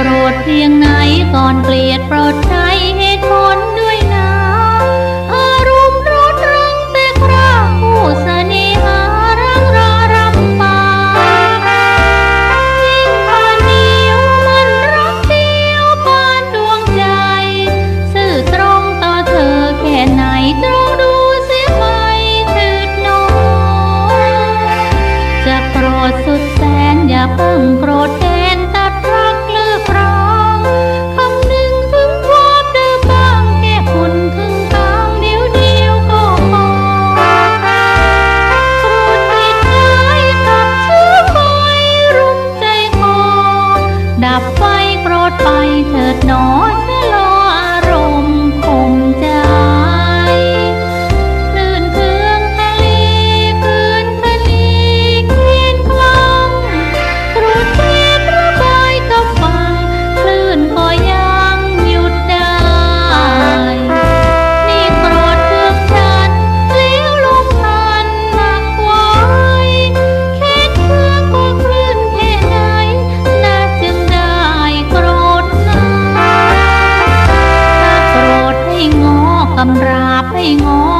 โกรธเพียงไหนก่อนเกลียดโปรดใช้เหตุผลด้วยนะอารมณ์ร้อนรังแต่คราผู้เสน่หารังรารัำปายิ่งปานเดียวมันรักเดียวปานดวงใจ สื่อตรงต่อเธอแค่ไหนตรงดูเสียไปถืดน้องจะโปรดสุด โรดไปเถิดหนอเมื่อโลำราบให้งอ